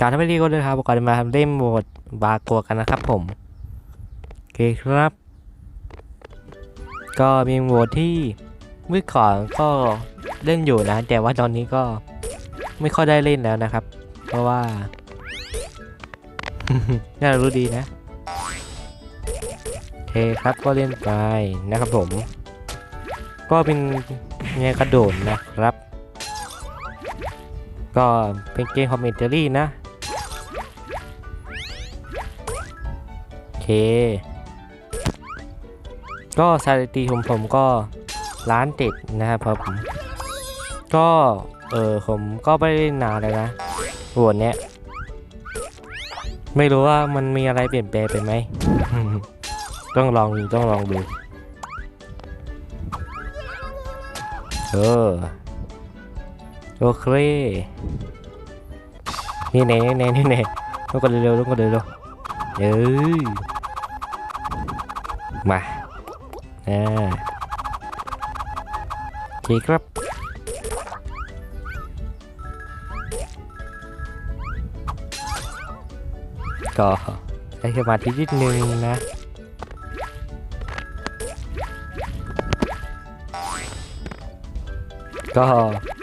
การทำไม่ดีก็เลยครับก่อนจะมาทำเล่มโหมดบาโกวกันนะครับผมโอเคครับ ก็มีโหมดที่เมื่อก่อนก็เล่นอยู่นะ แต่ว่าตอนนี้ก็ไม่ค่อยได้เล่นแล้วนะครับ เพราะว่าน่ารู้ดีนะโอเคครับก็เล่นไปนะครับผม ก็เป็นแนกระโดดนะครับ ก็เป็นเกมคอมเมนเตอรี่นะ เค ก็สถิติของผมก็ล้านติดนะครับผมก็เออผมก็ไม่ได้เล่นานเลยนะหัวเนี้ยไม่รู้ว่ามันมีอะไรเปลี่ยนแปลงไปไหม ต้องลองดูต้องลองดูเออโอเคนี่แน่นี่แน่นี่แน่ต้องกดเร็วๆต้องกดเร็วเออ มาอ่าโอเคครับก็ใช้สมาธินิดนึงนะก็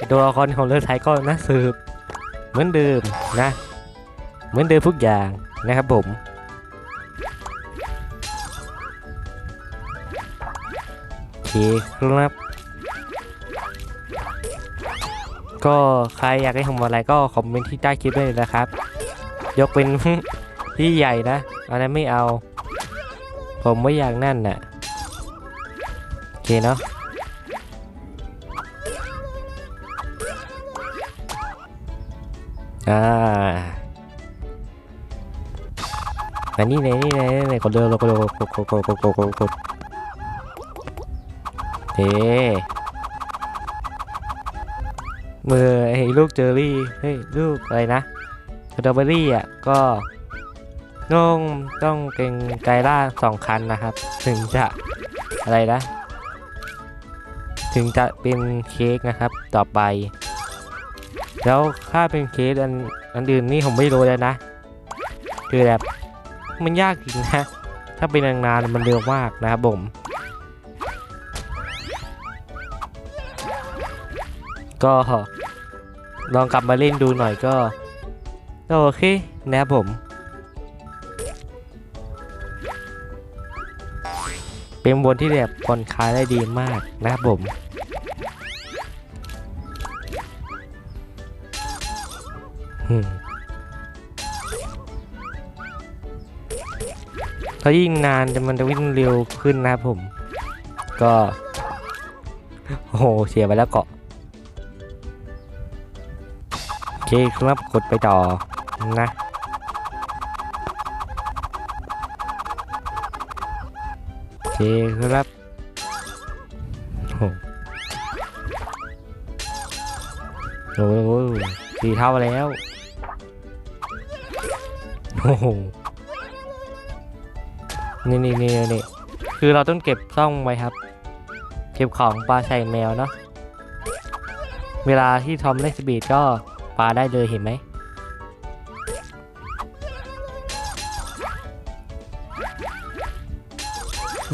ตัวละครของเลือไทยก็นะสืบ เหมือนเดิมนะ เหมือนเดิมทุกอย่างนะครับผม เคครับ ก็ใครอยากให้ทำอะไรก็คอมเมนต์ที่ใต้คลิปได้เลยนะครับ ยกเป็นที่ใหญ่นะอันนั้นไม่เอา ผมไม่อยากนั่นน่ะโอเคเนาะอ่าอันนี้เลยนี่เลยนี่เลยกดเร็วกดเร็วกดกดกดกดกดกดกด เฮ้มือไอ้ลูกเจอรี่ เฮ้ย ลูกอะไรนะสตรอเบอรี่อะ ก็ต้องต้องเป็นไกล่าสองคันนะครับ ถึงจะอะไรนะ ถึงจะเป็นเค้กนะครับ ต่อไป แล้วถ้าเป็นเคสอันอันอื่นนี่ผมไม่รู้เลยนะ คือแบบมันยากจริงนะ ถ้าเป็นนานๆมันเร็วมากนะครับผม ก็ลองกลับมาเล่นดูหน่อยก็โอเคนะครับผม เป็นบนที่แบบผ่อนคลายได้ดีมากนะครับผมถ้ายิ่งนานจะมันจะวิ่งเร็วขึ้นนะครับผม ก็ โอ้โห เสียไปแล้วเกาะ เคครับกดไปต่อนะโอเคครับโอ้โหสี่เท่าแล้วโอ้โหนี่นี่นี่นี่คือเราต้องเก็บซ่องไว้ครับ เก็บของปลาใส่แมวเนาะเวลาที่ทอมเล่นสปีดก็ ลาได้เลยเห็นไหม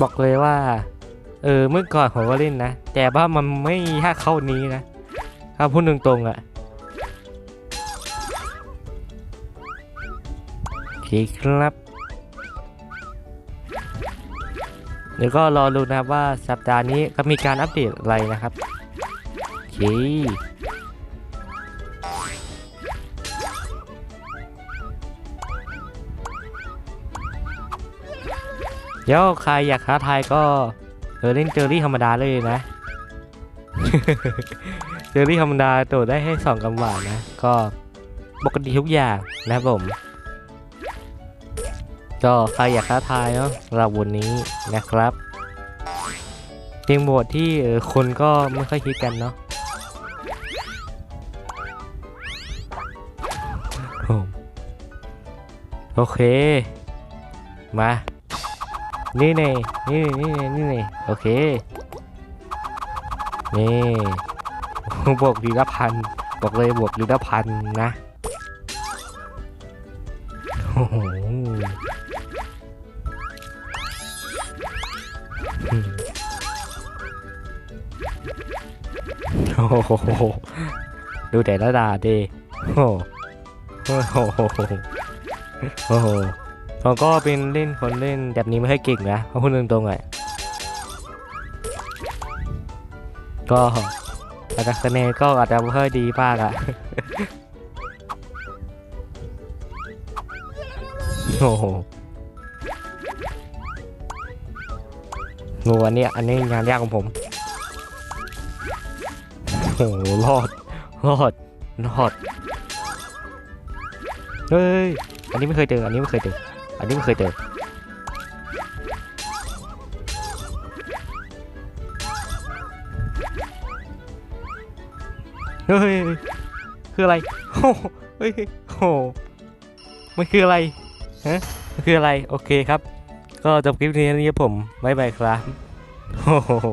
บอกเลยว่า เออเมื่อก่อนผมก็เล่นนะ แต่ว่ามันไม่ยาเข้านี้นะถ้าพูดตรงๆอะโอเคครับ เดี๋ยวก็รอดูนะครับว่าสัปดาห์นี้ก็มีการอัปเดตอะไรนะครับโอเค เดี๋ยวใครอยากท้าทายก็เออเล่นเจอรี่ธรรมดาเลยนะ เจอรี่ธรรมดาโดดได้ให้สองกำหวานนะ ก็ปกติทุกอย่างนะผมก็ใครอยากท้าทายเนาะเราวันนี้นะครับเพียงโหมดที่เออคนก็ไม่ค่อยคิดกันเนาะโอเค มา นี่เน่นี่นี่นี่นี่นี่โอเค นี่บวกดีละพันบอกเลยบวกดีละพันนะโอ้โหอืมโอ้โหดูแต่ละดาดิโอ้โหโอ้โห โอ้โหผมก็เป็นเล่นคนเล่นแบบนี้ไม่ค่อยเก่งนะเพราะพูดตรงๆอะก็อาจจะคะแนนก็อาจจะไม่ค่อยดีมากอะโอ้โหงูอันเนี้ยอันนี้งานยากของผม โอ้โหรอด รอด รอด เฮ้ย อันนี้ไม่เคยเจอ อันนี้ไม่เคยเจอ อันนี้ไม่เคยเจอเฮ้ยคืออะไรโอ้เฮ้ยโอ้มันคืออะไรฮะมันคืออะไร โอเคครับ ก็จบคลิปนี้นี้ครับผมบ๊ายบายครับโอ้โห